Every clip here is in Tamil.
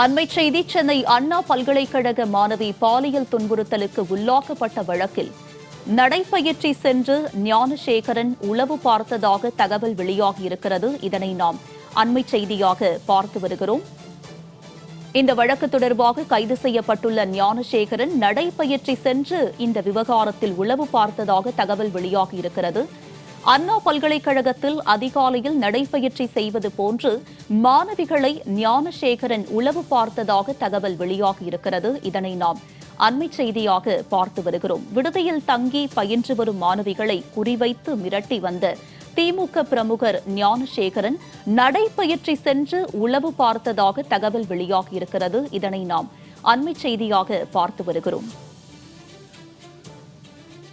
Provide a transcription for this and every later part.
அண்மை செய்தி சென்னை அண்ணா பல்கலைக்கழக மாணவி பாலியல் துன்புறுத்தலுக்கு உள்ளாக்கப்பட்ட வழக்கில் நடைப்பயிற்சி சென்று ஞானசேகரன் உளவு பார்த்ததாக தகவல் வெளியாகியிருக்கிறது இதனை நாம் அண்மை செய்தியாக பார்த்து வருகிறோம். இந்த வழக்கு தொடர்பாக கைது செய்யப்பட்டுள்ள ஞானசேகரன் நடைப்பயிற்சி சென்று இந்த விவகாரத்தில் உளவு பார்த்ததாக தகவல் வெளியாகியிருக்கிறது அண்ணா பல்கலைக்கழகத்தில் அதிகாலையில் நடைபயிற்சி செய்வது போன்று மாணவிகளை ஞானசேகரன் உளவு பார்த்ததாக தகவல் வெளியாகியிருக்கிறது இதனை நாம் அண்மை செய்தியாக பார்த்து வருகிறோம். விடுதியில் தங்கி பயின்று வரும் மாணவிகளை குறிவைத்து மிரட்டி வந்த திமுக பிரமுகர் ஞானசேகரன் நடைபயிற்சி சென்று உளவு பார்த்ததாக தகவல் வெளியாகியிருக்கிறது இதனை நாம் அண்மை செய்தியாக பார்த்து வருகிறோம்.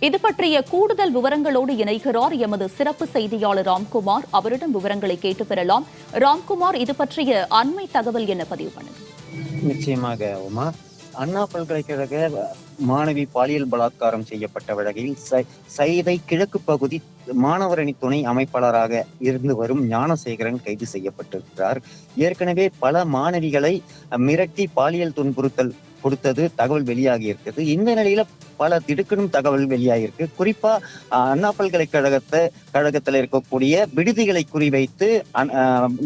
இது பற்றிய கூடுதல் விவரங்களோடு இணைகிறார் எமது சிறப்பு செய்தியாளர் ராம்குமார். அவரிடம் விவரங்களை கேட்டு பெறலாம். ராம்குமார் இது பற்றிய அண்மை தகவல் என்ன பதிவு பண்ணுங்க நிச்சயமாக உமா. அண்ணா பல்கலைக்கழக மாணவி பாலியல் பலாத்காரம் செய்யப்பட்ட வழக்கில் சை- சைதை கிழக்கு பகுதி மாணவரணி துணை அமைப்பாளராக இருந்து வரும் ஞானசேகரன் கைது செய்யப்பட்டிருக்கிறார். ஏற்கனவே பல மாணவிகளை மிரட்டி பாலியல் துன்புறுத்தல் கொடுத்தது தகவல் வெளியாகி இருக்குது இந்த நிலையில பல திடுக்கிடும் தகவல் வெளியாகிருக்கு குறிப்பா அண்ணா பல்கலைக்கழகத்தை கழகத்துல இருக்கக்கூடிய விடுதிகளை குறிவைத்து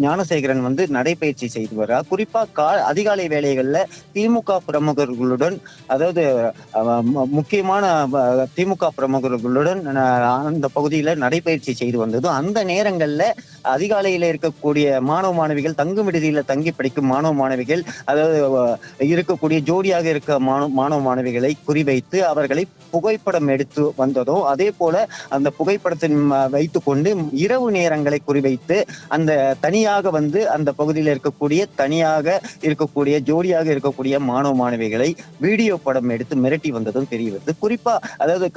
ஞானசேகரன் வந்து நடைபயிற்சி செய்து வர்றார். குறிப்பா கா அதிகாலை வேலைகள்ல திமுக பிரமுகர்களுடன் அதாவது முக்கியமான திமுக பிரமுகர்களுடன் அஹ், அந்த பகுதியில நடைபயிற்சி செய்து வந்ததும் அந்த நேரங்கள்ல அதிகாலையில இருக்கக்கூடிய மாணவ மாணவிகள் தங்கும் விடுதியில தங்கி படிக்கும் மாணவ மாணவிகள் அதாவது இருக்கக்கூடிய ஜோடியாக இருக்க மாணவ மாணவ மாணவிகளை குறிவைத்து அவர்களை புகைப்படம் எடுத்து வந்ததும் அதே போல அந்த புகைப்படத்தின் வைத்து கொண்டு இரவு நேரங்களை குறிவைத்து அந்த தனியாக வந்து அந்த பகுதியில் இருக்கக்கூடிய தனியாக இருக்கக்கூடிய ஜோடியாக இருக்கக்கூடிய மாணவ மாணவிகளை வீடியோ படம் எடுத்து மிரட்டி வந்ததும் தெரிய வருது குறிப்பா அதாவது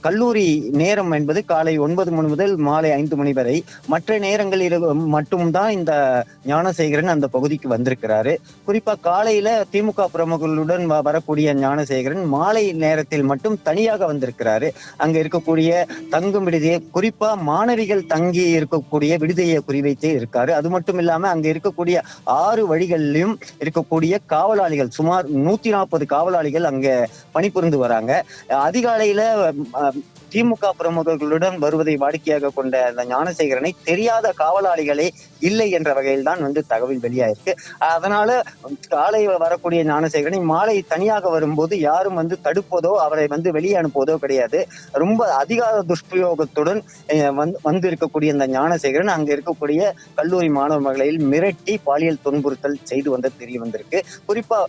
கல்லூரி நேரம் என்பது காலை ஒன்பது மணி முதல் மாலை ஐந்து மணி வரை. மற்ற நேரங்களில் மட்டும்தான் இந்த ஞானசேகரன் அந்த பகுதிக்கு வந்திருக்கிறாரு. குறிப்பா காலையில திமுக பிரமுகர்களுடன் வ- வரக்கூடிய ஞானசேகரன் மாலை நேரத்தில் மட்டும் தனியாக வந்திருக்கிறாரு. அங்க இருக்கக்கூடிய தங்கும் விடுதியை குறிப்பா மாணவிகள் தங்கி இருக்கக்கூடிய விடுதியை குறிவைத்தே இருக்காரு. அது மட்டும் இல்லாம அங்க இருக்கக்கூடிய ஆறு வழிகளிலும் இருக்கக்கூடிய காவலாளிகள் சுமார் நூத்தி நாற்பது காவலாளிகள் அங்க பணிபுரிந்து வராங்க. அதிகாலையில திமுக பிரமுகர்களுடன் வருவதை வாடிக்கையாக கொண்ட அந்த ஞானசேகரனை தெரியாத காவலாளிகளே இல்லை என்ற வகையில் தான் வந்து தகவல் வெளியாயிருக்கு. அதனால காலை வரக்கூடிய ஞானசேகரனை மாலை தனியாக வரும்போது யாரும் வந்து தடுப்பதோ அவரை வந்து வெளியே அனுப்புவதோ கிடையாது. ரொம்ப அதிகார துஷ்பிரயோகத்துடன் வந்து வந்து இருக்கக்கூடிய இந்த ஞானசேகரன் அங்க இருக்கக்கூடிய கல்லூரி மாணவ மகளையில் மிரட்டி பாலியல் துன்புறுத்தல் செய்து வந்த தெரிய வந்திருக்கு. குறிப்பா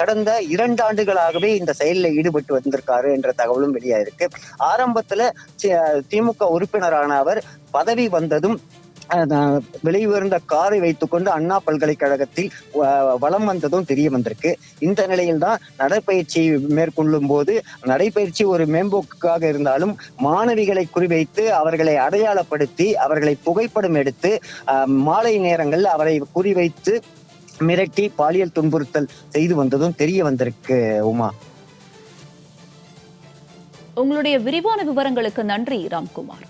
கடந்த இரண்டு ஆண்டுகளாகவே இந்த செயலில் ஈடுபட்டு வந்திருக்காரு என்ற தகவலும் வெளியாயிருக்கு. ஆரம்பத்துல திமுக உறுப்பினரான அவர் பதவி வந்ததும் அஹ், விலை உயர்ந்த காரை வைத்துக்கொண்டு அண்ணா பல்கலைக்கழகத்தில் வளம் வலம் வந்ததும் தெரிய வந்திருக்கு. இந்த நிலையில்தான் நடைப்பயிற்சி மேற்கொள்ளும் போது நடைப்பயிற்சி ஒரு மேம்போக்குக்காக இருந்தாலும் மாணவிகளை குறிவைத்து அவர்களை அடையாளப்படுத்தி அவர்களை புகைப்படம் எடுத்து அஹ், மாலை நேரங்களில் அவரை குறிவைத்து மிரட்டி பாலியல் துன்புறுத்தல் செய்து வந்ததும் தெரிய வந்திருக்கு உமா. உங்களுடைய விரிவான விவரங்களுக்கு நன்றி ராம்குமார்.